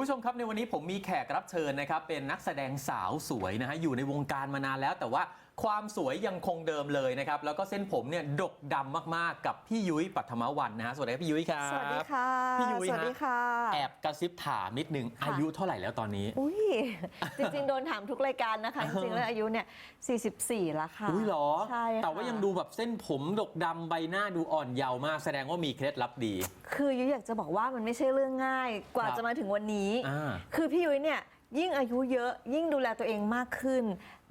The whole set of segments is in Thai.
ผู้ชมครับในวันนี้ผมมีแขกรับเชิญนะครับเป็นนักแสดงสาวสวยนะฮะอยู่ในวงการมานานแล้วแต่ว่า ความสวยยังคงเดิมเลยนะครับ แล้วก็เส้นผมเนี่ยดกดำมากๆ กับพี่ยุ้ยปัทมวันนะฮะสวัสดีครับพี่ยุ้ยครับสวัสดีค่ะพี่ยุ้ยสวัสดีฮะค่ะ แอบกระซิบถามนิดนึงค่ะอายุเท่าไหร่แล้วตอนนี้ อุ้ยจริง ๆ โดนถามทุกรายการนะคะ จริงๆแล้วอายุเนี่ย 44แล้วค่ะ อุ้ยเหรอ ใช่ค่ะแต่ว่ายังดูแบบเส้นผมดกดำใบหน้าดูอ่อนเยาว์มากแสดงว่ามีเคล็ดลับดี คือยุ้ยอยากจะบอกว่ามันไม่ใช่เรื่องง่าย กว่าครับจะมาถึงวันนี้อ่าคือพี่ยุ้ยเนี่ย ยิ่งอายุเยอะยิ่งดูแลตัวเองมากขึ้น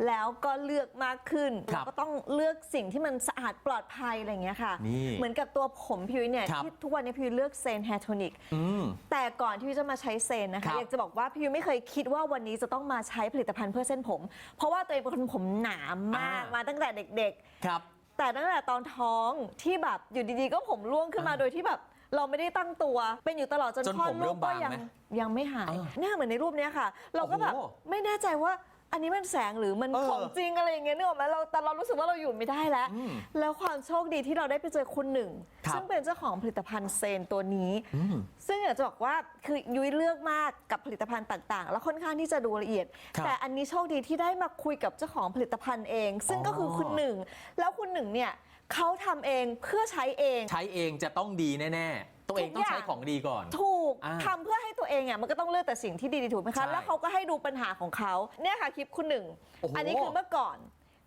แล้วก็เลือกมากขึ้นครัแล้วบก็ต้องเลือกสิ่งที่มันสะอาดปลอดภัยอะไรอย่างเงี้ยค่ะ นี่เหมือนกับตัวผมพี่ยุ้ยเนี่ยครับ ที่ทุกวันนี้พี่ยุ้ยเลือกเซนแฮร์โทนิก อืม แต่ก่อนที่จะมาใช้เซนนะครัคะบอยากจะบอกว่าพี่ยุ้ยไม่เคยคิดว่าวันนี้จะต้องมาใช้ผลิตภัณฑ์เพื่อเส้นผม เพราะว่าตัวเองเป็นคนผมหนามากอ่าม มาตั้งแต่เด็ก ครับ ๆ แต่ตั้งแต่ตอนท้องที่แบบอยู่ดีๆ ก็ผมร่วงขึ้นมาอ่า โดยที่แบบ เราไม่ได้ตั้งตัว เป็นอยู่ตลอดจนจนคลอดผมลูเริ่กมก็บางยังไหมยังไม่หายอ่าหน้าเหมือนในรูปเนี้ยค่ะ เราก็แบบโอ้โห ไม่แน่ใจว่า อันนี้มันแสงหรือมันเออของจริงอะไรอย่างเงี้ยนึกออกไหมเราแต่เรารู้สึกว่าเราอยู่ไม่ได้แล้ว อืมแล้วความโชคดีที่เราได้ไปเจอคุณหนึ่ง ครับซึ่งเป็นเจ้าของผลิตภัณฑ์เซนตัวนี้ อืมซึ่งอยากจะบอกว่าคือยุ้ยเลือกมากกับผลิตภัณฑ์ต่างๆ แล้วค่อนข้างที่จะดูละเอียด ครับแต่อันนี้โชคดีที่ได้มาคุยกับเจ้าของผลิตภัณฑ์เอง ซึ่งก็คือคุณหนึ่ง แล้วคุณหนึ่งเนี่ยเขาทำเองเพื่อใช้เอง ใช้เองจะต้องดีแน่ ๆ ตัวเองต้องใช้ของดีก่อน ถู กอ่าทำเพื่อให้ตัวเองอะมันก็ต้องเลือกแต่สิ่งที่ดีๆถูกไหมใช่คะแล้วเขาก็ให้ดูปัญหาของเขาเนี่ยค่ะคลิปคุณหนึ่งโอ้โห อันนี้คือเมื่อก่อน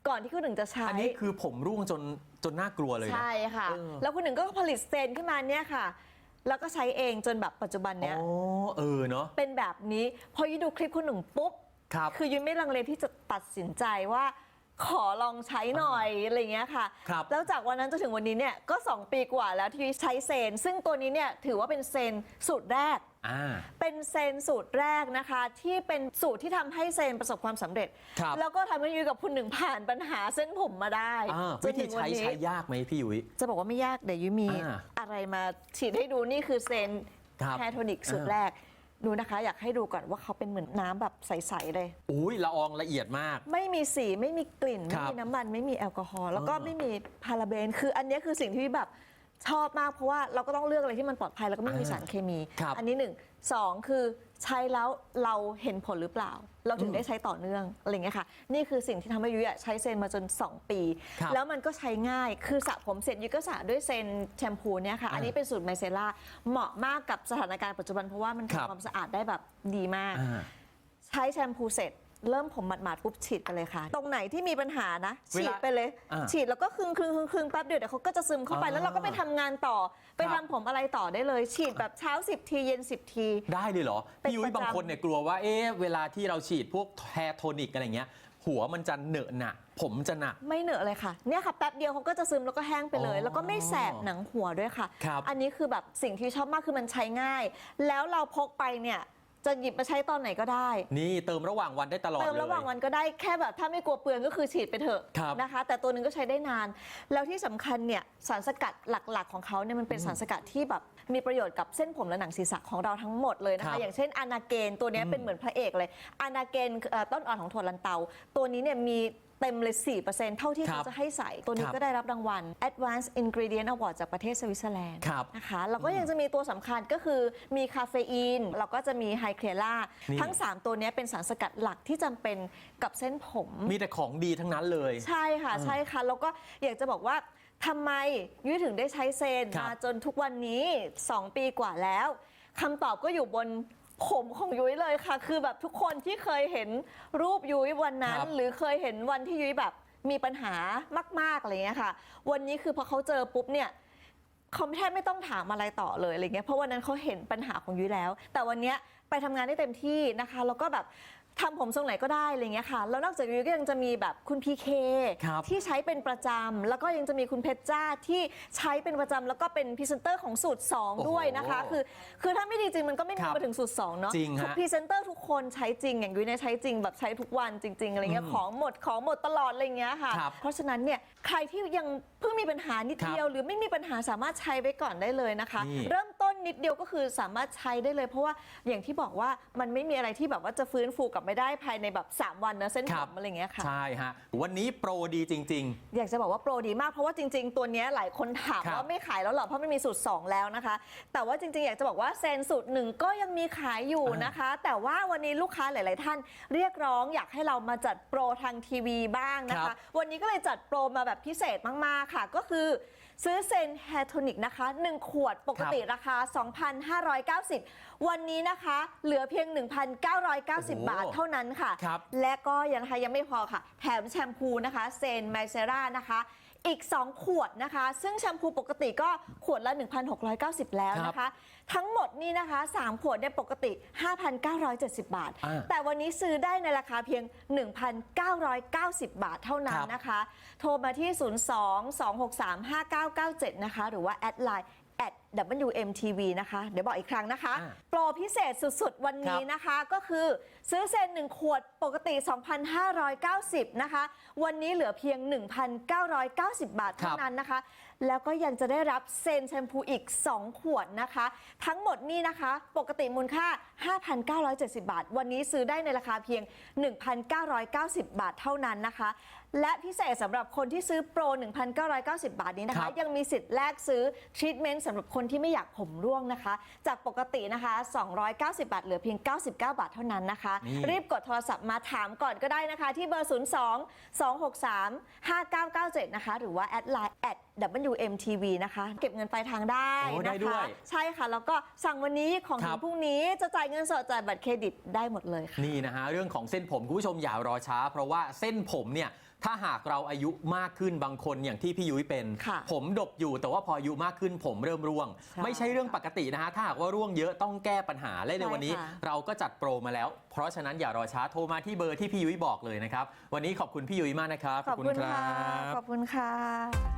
ก่อนที่คุณหนึ่งจะใช้ อันนี้คือผมร่วงจนจนน่ากลัวเลยนะ ใช่ค่ะ เออ แล้วคุณหนึ่งก็ผลิตเซนขึ้นมาเนี่ยค่ะ แล้วก็ใช้เองจนแบบปัจจุบันเนี้ย อ๋อเออเนาะ เป็นแบบนี้ พอยุ้ยดูคลิปคุณหนึ่งปุ๊บ ครับ คือยุ้ยไม่ลังเลที่จะตัดสินใจว่า ขอลองใช้หน่อยอะไรเงี้ยค่ะ ครับแล้วจากวันนั้นจนถึงวันนี้เนี่ยก็ 2 ปีกว่าแล้วที่ยุ้ยใช้เซน ซึ่งตัวนี้เนี่ยถือว่าเป็นเซนสูตรแรก อ่า เป็นเซนสูตรแรกนะคะ ที่เป็นสูตรที่ทำให้เซนประสบความสำเร็จ ครับ แล้วก็ทำให้ยุ้ยกับคุณหนึ่งผ่านปัญหาเส้นผมมาได้อ่าจวินธีถึงวันใช้นี้ ใช้ยากไหมพี่ยุ้ย จะบอกว่าไม่ยากเดี๋ยวยุ้ยมีอ่าอะไรมาฉีดให้ดูนี่คือเซนครับแฮร์โทนิกสูตรแรก ดูนะคะ อยากให้ดูก่อนว่าเขาเป็นเหมือนน้ำแบบใสๆเลย อุ้ยละอองละเอียดมาก ไม่มีสีไม่มีกลิ่นคไม่รับมีน้ำมัน ไม่มีแอลกอฮอล์แล้วก็อ่า ไม่มีพาราเบน คืออันเนี้ยคือสิ่งที่แบบ ชอบมากเพราะว่าเราก็ต้องเลือกอะไรที่มันปลอดภัยแล้วก็ไม่มีอ่าสารเคมี ครับ อันนี้หนึ่งสองคือใช้แล้วเราเห็นผลหรือเปล่า เราถึอืงมได้ใช้ต่อเนื่องอะไรเงี้ยค่ะ นี่คือสิ่งที่ทำให้ยุ้ยอะใช้เซนมาจน 2 ปี ครับแล้วมันก็ใช้ง่ายคือสระผมเสร็จยุ้ยก็สระด้วยเซนแชมพูเนี่ยค่ะ อันนี้เป็นสูตรไมเซล่าเหมาะมากกับสถานการณ์ปัจจุบันเพราะว่ามันครับ ทำความสะอาดได้แบบดีมาก อ่า ใช้แชมพูเสร็จ เริ่มผมหมาดๆปุ๊บฉีดไปเลยค่ะ ตรงไหนที่มีปัญหานะเวลาฉีดไปเลย อ่าฉีดแล้วก็คึงคึงคึงคึงแป๊บเดียวเดี๋ยวเขาก็จะซึมเข้าไปอ่าแล้วเราก็ไปทำงานต่อ ไปครัทำบ ผมอะไรต่อได้เลย ฉีดแบบเช้า 10 ทีเย็น 10 ที ได้เลยเหรอ เป็นพี่ยุ้ยประจำ บางคนเนี่ยกลัวว่า เอ๊ะ เวลาที่เราฉีดพวกแฮร์โทนิกอะไรเงี้ย หัวมันจะเหนอะหนะผมจะหนัก ไม่เหนอะเลยค่ะ เนี่ยค่ะแป๊บเดียวเขาก็จะซึมแล้วก็แห้งไปเลย อ๋อแล้วก็ไม่แสบหนังหัวด้วยค่ะ ครับอันนี้คือแบบสิ่งที่ชอบมากคือมันใช้ง่าย แล้วเราพกไปเนี่ย จะหยิบมาใช้ตอนไหนก็ได้ นี่เติมระหว่างวันได้ตลอดเติมเลยระหว่างวันก็ได้แค่แบบถ้าไม่กลัวเปลืองก็คือฉีดไปเถอะครับนะคะ แต่ตัวหนึงก็ใช้ได้นาน แล้วที่สำคัญเนี่ยสารสกัดหลักๆ ของเขาเนี่ยมันเป็นสารสกัดที่แบบมีประโยชน์กับเส้นผมและหนังศีรษะของเราทั้งหมดเลยนะครัคะ บอย่างเช่นอานาเกนตัวเนี้ยเป็นเหมือนพระเอกเลยอานาเกนเอ่อต้นอ่อนของถั่วลันเตา ตัวนี้เนี่ยมี เต็มเลย 4%เท่าที่ครัเขาบจะให้ใส่ ตัวนี้ครับก็ได้รับรางวัล Advanced Ingredient Award จากประเทศสวิตเซอร์แลนด์ครับนะคะ แล้วก็ยังจะมีตัวสำคัญก็คือมีคาเฟอีน แล้วก็จะมีไฮเคลล่านี่ทั้ง 3 ตัวเนี้ยเป็นสารสกัดหลักที่จำเป็นกับเส้นผม มีแต่ของดีทั้งนั้นเลย ใช่ค่ะ ใช่ค่ะ แล้วก็อยากจะบอกว่าทำไมยุ้ยถึงได้ใช้เซนครับมาจนทุกวันนี้ 2 ปีกว่าแล้วคำตอบก็อยู่บน ผมของยุ้ยเลยค่ะ คือแบบทุกคนที่เคยเห็นรูปยุ้ยวันนั้น ครับ หรือเคยเห็นวันที่ยุ้ยแบบมีปัญหามากๆอะไรเงี้ยค่ะ วันนี้คือพอเขาเจอปุ๊บเนี่ยเขาแทบไม่ต้องถามอะไรต่อเลยอะไรเงี้ยเพราะวันนั้นเขาเห็นปัญหาของยุ้ยแล้ว แต่วันเนี้ยไปทำงานได้เต็มที่นะคะ แล้วก็แบบ ทำผมทรงไหนก็ได้อะไรเงี้ยค่ะ แล้วนอกจากยุ้ยก็ยังจะมีแบบคุณพีเคครับ ที่ใช้เป็นประจำแล้วก็ยังจะมีคุณเพชรจ้าที่ใช้เป็นประจำแล้วก็เป็นพรีเซนเตอร์ของสูตรโอ้โห2ด้วยนะคะคือคือถ้าไม่ดีจริงมันก็ไม่คมีรับมาถึงสูตร 2 เนาะจริงฮะทุกพรีเซนเตอร์ทุกคนใช้จริงอย่างยุ้ยเนี่ยใช้จริงแบบใช้ทุกวันจริง ๆอะไรเงี้ยอืมของหมดของหมดตลอดอะไรเงี้ยค่ะ ครับเพราะฉะนั้นเนี่ยใครที่ยังเพิ่งมีปัญหานิดครับเดียว หรือไม่มีปัญหาสามารถใช้ไว้ก่อนได้เลยนะคะ นี่ เริ่มต้ นนิดเดียวก็คือสามารถใช้ได้เลย เพราะว่าอย่างที่บอกว่ามันไม่มีอะไรที่แบบว่าจะฟื้นฟูกลับไม่ได้ภายในแบบ 3 วันนะเส้นคผรับมอะไรอย่างเงี้ยค่ะ ใช่ฮะ วันนี้โปรดีจริงอยากจะบอกว่าโปรดีมากเพราะว่าจริง ๆ ตัวเนี้ยหลายคนถามครับว่าไม่ขายแล้วเหรอเพราะมันมีสูตร 2 แล้วนะคะ แต่ว่าจริง ๆ อยากจะบอกว่าเซนสูตรหนึ่งก็ยังมีขายอยู่นะคะ แต่ว่าวันนี้ลูกค้าหลาย ๆ ท่านเรียกร้องอยากให้เรามาจัดโปรทางทีวีบ้างนะครัคะบ วันนี้ก็เลยจัดโปรมาแบบพิเศษมาก ๆ ค่ะ ก็คือ ซื้อเซนแฮโทนิกนะคะ 1 ขวดปกติราคา2,590 วันนี้นะคะ เหลือเพียง 1,990 บาทเท่านั้นค่ะ ครับ และก็ยังนะคะยังไม่พอค่ะ แถมแชมพูนะคะเซนไมเซรานะคะอีก 2 ขวดนะคะ ซึ่งแชมพูปกติก็ขวดละ 1,690 แล้วนะคะ ทั้งหมดนี่นะคะ 3 ขวดเนี่ยปกติ 5,970 บาท อ่าแต่วันนี้ซื้อได้ในราคาเพียง 1,990 บาทเท่านั้นครับ นะคะ โทรมาที่ 02-263-5997 นะคะ หรือว่า แอดไลน์ at WMTV นะคะ เดี๋ยวบอกอีกครั้งนะคะ อ่าโปรพิเศษสุดๆ วันนี้นะคะ ก็คือซื้อเซน 1 ขวดปกติ 2,590 นะคะ วันนี้เหลือเพียง 1,990 บาทเท่านั้นนะคะ แล้วก็ยังจะได้รับเซนแชมพูอีก 2 ขวดนะคะ ทั้งหมดนี่นะคะ ปกติมูลค่า 5,970 บาท วันนี้ซื้อได้ในราคาเพียง 1,990 บาทเท่านั้นนะคะ และพิเศษสำหรับคนที่ซื้อโปร 1,990 บาทนี้นะครัคะ บยังมีสิทธิ์แลกซื้อทรีทเมนต์สำหรับคนที่ไม่อยากผมร่วงนะคะ จากปกตินะคะ 290 บาท เหลือเพียง 99 บาทเท่านั้นนะคะ นี่ รีบกดโทรศัพท์มาถามก่อนก็ได้นะคะ ที่เบอร์ 02 263 5997 นะคะ หรือว่าแอดไลน์ at WMTV นะคะ เก็บเงินปลายทางได้โอ้ได้นะด้วคะ ยใช่ค่ะ แล้วก็สั่งวันนี้ของคถึรังบพรุ่งนี้จะจ่ายเงินสดจ่ายบัตรเครดิตได้หมดเลยค่ะ นี่นะฮะเรื่องของเส้นผมคุณผู้ชมอย่ารอช้า เพราะว่าเส้นผมเนี่ยถ้าหากเราอายุมากขึ้นบางคนอย่างที่พี่ยุ้ยเป็น ค่ะผมดกอยู่แต่ว่าพออายุมากขึ้นผมเริ่มร่วง ใช่ไม่ใช่เรื่องปกตินะฮะถ้าหากว่าร่วงเยอะต้องแก้ปัญหาและในใช่วันนี้ค่ะ เราก็จัดโปรมาแล้ว เพราะฉะนั้นอย่ารอช้าโทรมาที่เบอร์ที่พี่ยุ้ยบอกเลยนะครับวันนี้ขอบคุณพี่ยุ้ยมากนะครับขอบคุณค่ะ ขอบคุณค่ะ